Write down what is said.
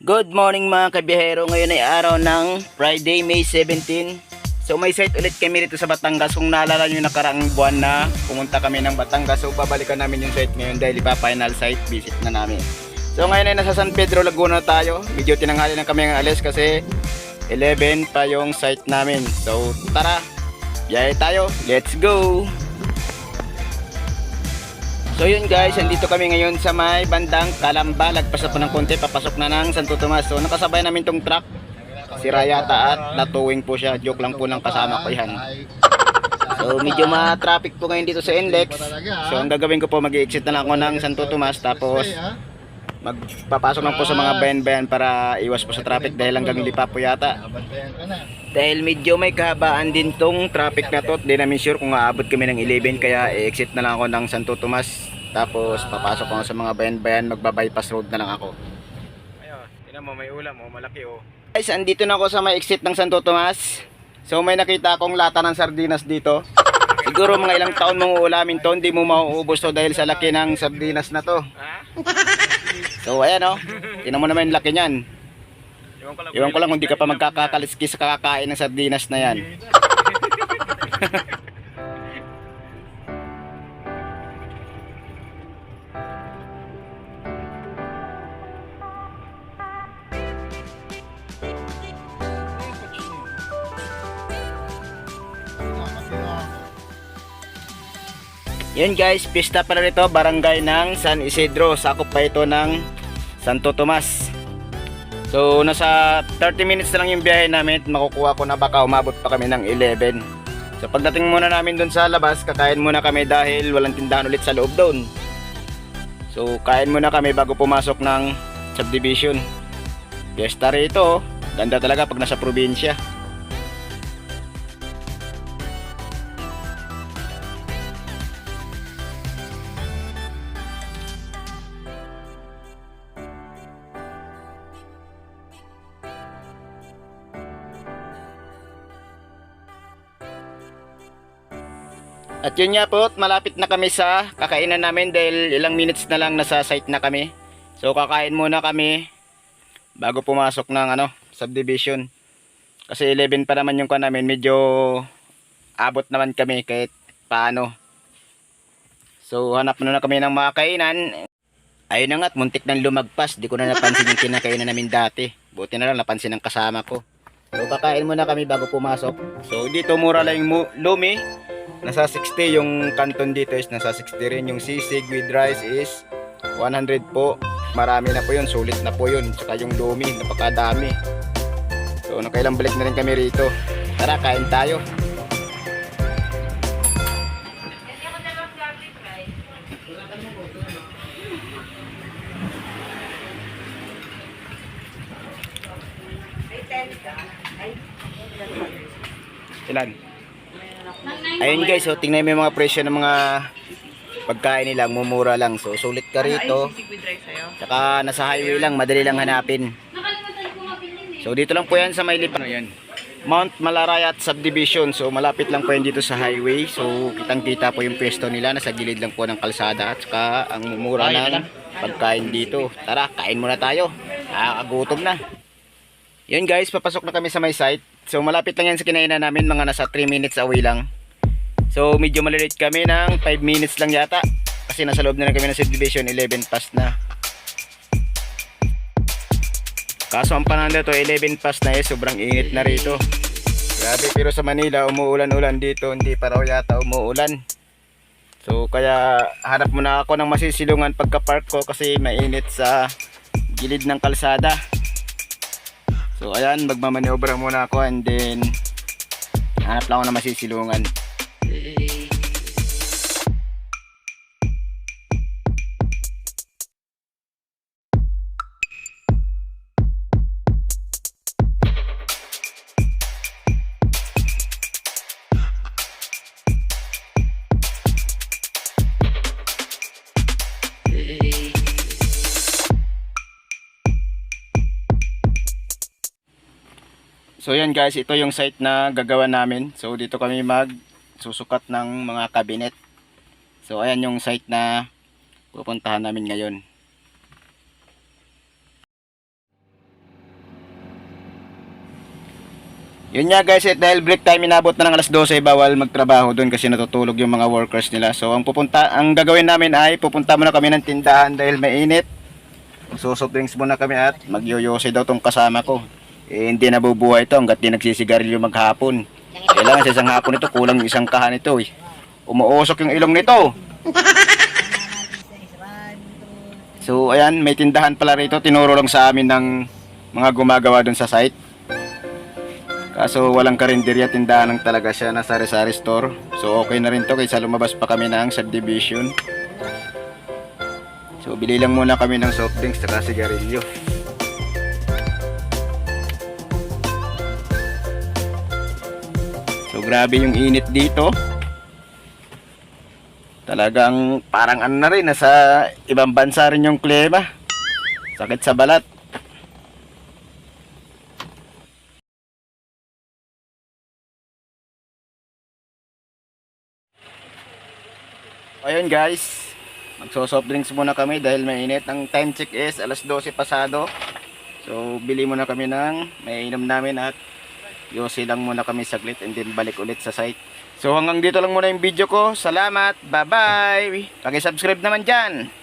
Good morning mga kabiyahero. Ngayon ay araw ng Friday, May 17. So may site ulit kami rito sa Batangas. Kung naalala nyo nakaraang buwan na pumunta kami ng Batangas. So babalikan namin yung site ngayon dahil ipa final site visit na namin. So ngayon ay nasa San Pedro Laguna tayo. Medyo tinanghali na kami ng alis kasi 11 pa yung site namin. So tara, biyahe tayo. Let's go! So yun guys, andito kami ngayon sa may bandang Kalamba. Lagpas na po ng konti, papasok na ng Santo Tomas. So nakasabay namin tong truck. Si Rayata at natuwing po siya. Joke lang po ng kasama ko yan. So medyo ma-traffic po ngayon dito sa Inlex. So ang gagawin ko po, mag-exit na lang ako ng Santo Tomas. Tapos magpapasok lang po sa mga bayan-bayan para iwas po sa traffic dahil hanggang lipa po yata. Dahil medyo may kahabaan din tong traffic na to. Di namin sure kung aabot kami ng 11 kaya i-exit na lang ako ng Santo Tomas. Tapos papasok ako sa mga bayan-bayan, magba-bypass road na lang ako. Ayun, tinan mo may ulam oh, malaki oh. Guys, andito na ako sa may exit ng Santo Tomas. So may nakita akong lata ng sardinas dito. Siguro mga ilang taon mong uulamin to, hindi mo mauubos to dahil sa laki ng sardinas na to. So ayan oh, tinan mo naman yung laki niyan. Iwan ko lang kung di ka pa magkakakaliski sa kakakain ng sardinas na yan. Yun guys, pista pala nito, barangay ng San Isidro. Sakop pa ito ng Santo Tomas. So, nasa 30 minutes na lang yung biyahe namin makukuha ko na baka umabot pa kami ng 11. So, pagdating muna namin doon sa labas, kakain muna kami dahil walang tindahan ulit sa loob doon. So, kain muna kami bago pumasok ng subdivision. Fiesta rito, oh. ganda talaga pag nasa probinsya. At yun nga po, malapit na kami sa kakainan namin dahil ilang minutes na lang nasa site na kami. So kakain muna kami bago pumasok ng ano, subdivision. Kasi 11 pa naman yung kan namin, medyo abot naman kami kahit paano. So hanap muna kami ng mga kainan. Ayun na nga, muntik nang lumagpas. Di ko na napansin yung kinakainan namin dati. Buti na lang napansin ng kasama ko. So kakain muna kami bago pumasok. So dito mura lang yung lumi. Nasa 60 yung canton dito is nasa 60 rin. Yung sisig with rice is 100 po. Marami na po yun. Sulit na po yun. Saka yung lumi. Napakadami. So nakailang balik na rin kami rito. Tara, kain tayo. Ilan? Ayun guys, so tingnan mo yung mga presyo ng mga pagkain nila, mumura lang. So sulit ka rito. Tsaka nasa highway lang, madali lang hanapin. So dito lang po yan sa may lipan. Yan. Mount Malarayat Subdivision. So malapit lang po yan dito sa highway. So kitang kita po yung pwesto nila. Nasa gilid lang po ng kalsada. At saka ang mura ng pagkain dito. Tara, kain muna tayo. Nakakagutom na. Yun guys, papasok na kami sa may site. So malapit lang yan sa kinainan namin. Mga nasa 3 minutes away lang. So medyo malilate kami ng 5 minutes lang yata. Kasi nasa loob na lang kami ng subdivision. 11 past na. Kaso ang panahon to 11 past na eh, sobrang init na rito. Grabe, pero sa Manila umuulan-ulan dito, hindi pa raw yata umuulan. So kaya hanap muna ako ng masisilungan pagka-park ko kasi mainit sa gilid ng kalsada. So ayan, magmamanobra muna ako and then hanap lang ako ng masisilungan. So yan guys, ito yung site na gagawa namin. So dito kami mag susukat ng mga kabinet. So ayan yung site na pupuntahan namin ngayon. Yun nga guys, eh, dahil break time inabot na ng alas 12 eh, bawal magtrabaho doon kasi natutulog yung mga workers nila. So ang pupunta ang gagawin namin ay pupunta muna kami ng tindahan dahil mainit. So drinks muna kami at magyoyose daw tong kasama ko. Eh, hindi nabubuhay ito hanggat di nagsisigarilyo maghapon. Kailangan sa isang hapon ito, kulang yung isang kahan ito eh. Umuusok yung ilong nito. So ayan, may tindahan pala rito. Tinuro lang sa amin ng mga gumagawa doon sa site. Kaso walang karinderya, tindahan lang talaga siya na sari-sari store. So okay na rin to kaysa lumabas pa kami ng subdivision. So bili lang muna kami ng soft drinks at sigarilyo. So grabe yung init dito. Talagang parang ano na rin, nasa ibang bansa rin yung klima. Sakit sa balat. Ayun guys, magso-soft drinks muna kami dahil mainit. Ang time check is alas 12 pasado. So bili muna kami ng mainom namin at yosi lang muna kami saglit and then balik ulit sa site. So hanggang dito lang muna yung video ko. Salamat. Bye-bye. Paki-subscribe naman dyan.